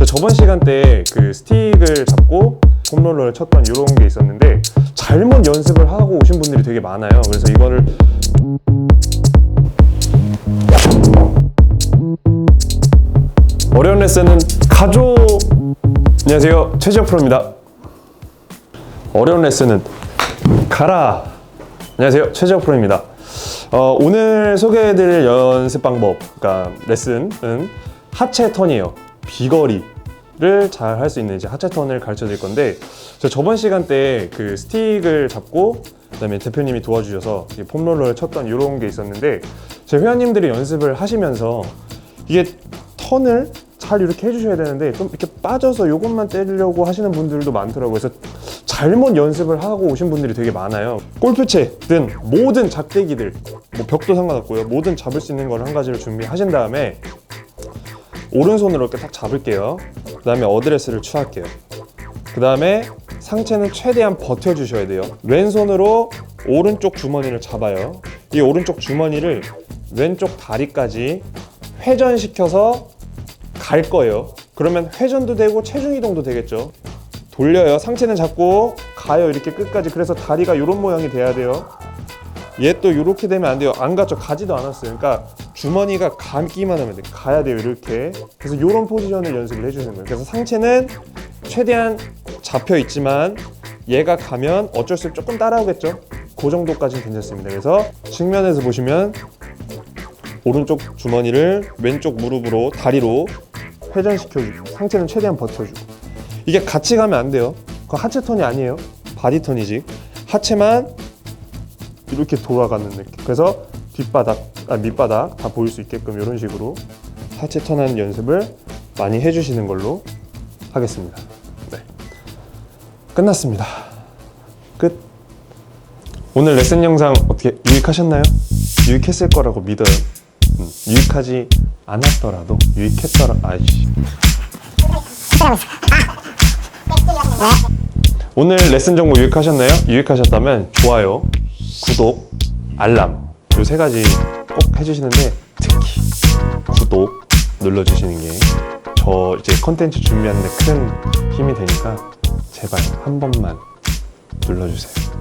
저 저번 시간대 그 스틱을 잡고 홈런을 쳤던 이런 게 있었는데 잘못 연습을 하고 오신 분들이 되게 많아요. 그래서 이거를 어려운 레슨은 가족 안녕하세요 최지혁 프로입니다. 어려운 레슨은 가라 안녕하세요 최지혁 프로입니다. 어, 오늘 소개해드릴 연습 방법, 그러니까 레슨은 하체 턴이에요. 비거리를 잘 할 수 있는 이제 하체 턴을 가르쳐 드릴 건데, 저 저번 시간 때 그 스틱을 잡고, 그다음에 대표님이 도와주셔서 이 폼롤러를 쳤던 이런 게 있었는데, 제 회원님들이 연습을 하시면서 이게 턴을 잘 이렇게 해주셔야 되는데 좀 이렇게 빠져서 이것만 때리려고 하시는 분들도 많더라고요. 그래서 잘못 연습을 하고 오신 분들이 되게 많아요. 골프채든 모든 작대기들, 뭐 벽도 상관없고요. 모든 잡을 수 있는 걸 한 가지를 준비하신 다음에 오른손으로 이렇게 딱 잡을게요. 그 다음에 어드레스를 취할게요. 그 다음에 상체는 최대한 버텨주셔야 돼요. 왼손으로 오른쪽 주머니를 잡아요. 이 오른쪽 주머니를 왼쪽 다리까지 회전시켜서 갈 거예요. 그러면 회전도 되고 체중 이동도 되겠죠. 돌려요. 상체는 잡고 가요. 이렇게 끝까지. 그래서 다리가 이런 모양이 돼야 돼요. 얘 또 이렇게 되면 안 돼요. 안 갔죠. 가지도 않았어요. 그러니까 주머니가 감기만 하면 돼. 가야 돼요. 이렇게. 그래서 이런 포지션을 연습을 해주는 거예요. 그래서 상체는 최대한 잡혀 있지만 얘가 가면 어쩔 수 없이 조금 따라오겠죠. 그 정도까지는 괜찮습니다. 그래서 측면에서 보시면 오른쪽 주머니를 왼쪽 무릎으로 다리로 회전시켜주고 상체는 최대한 버텨주고 이게 같이 가면 안 돼요. 그거 하체 턴이 아니에요. 바디 턴이지. 하체만 이렇게 돌아가는 느낌. 그래서 뒷바닥, 아, 밑바닥 다 보일 수 있게끔 이런 식으로 하체 턴하는 연습을 많이 해주시는 걸로 하겠습니다. 네. 끝났습니다. 끝. 오늘 레슨 영상 어떻게 유익하셨나요? 유익했을 거라고 믿어요. 음, 유익하지 않았더라도 유익했더라. 아이씨. 오늘 레슨 정보 유익하셨나요? 유익하셨다면 좋아요, 구독, 알람 이세 가지 꼭 해주시는데 특히 구독 눌러주시는 게 저 이제 컨텐츠 준비하는데 큰 힘이 되니까 제발 한 번만 눌러주세요.